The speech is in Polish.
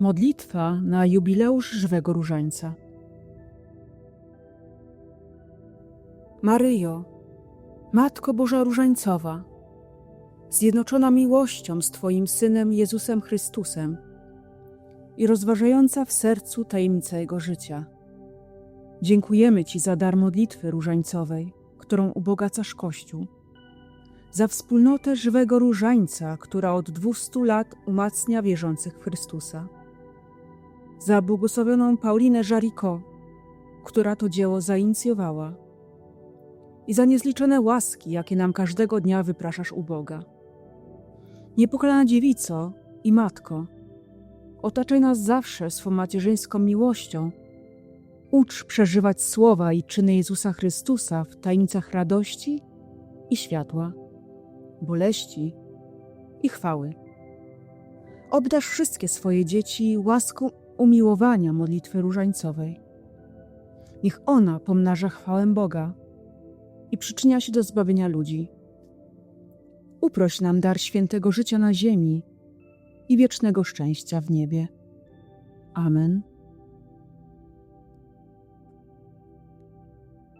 Modlitwa na jubileusz żywego różańca. Maryjo, Matko Boża Różańcowa, zjednoczona miłością z Twoim Synem Jezusem Chrystusem i rozważająca w sercu tajemnicę Jego życia. Dziękujemy Ci za dar modlitwy różańcowej, którą ubogacasz Kościół, za wspólnotę żywego różańca, która od 200 lat umacnia wierzących w Chrystusa, za błogosławioną Paulinę Jaricot, która to dzieło zainicjowała, i za niezliczone łaski, jakie nam każdego dnia wypraszasz u Boga. Niepokalana dziewico i matko, otaczaj nas zawsze swą macierzyńską miłością. Ucz przeżywać słowa i czyny Jezusa Chrystusa w tajemnicach radości i światła, boleści i chwały. Obdasz wszystkie swoje dzieci łaską umiłowania modlitwy różańcowej. Niech ona pomnaża chwałę Boga i przyczynia się do zbawienia ludzi. Uproś nam dar świętego życia na ziemi i wiecznego szczęścia w niebie. Amen.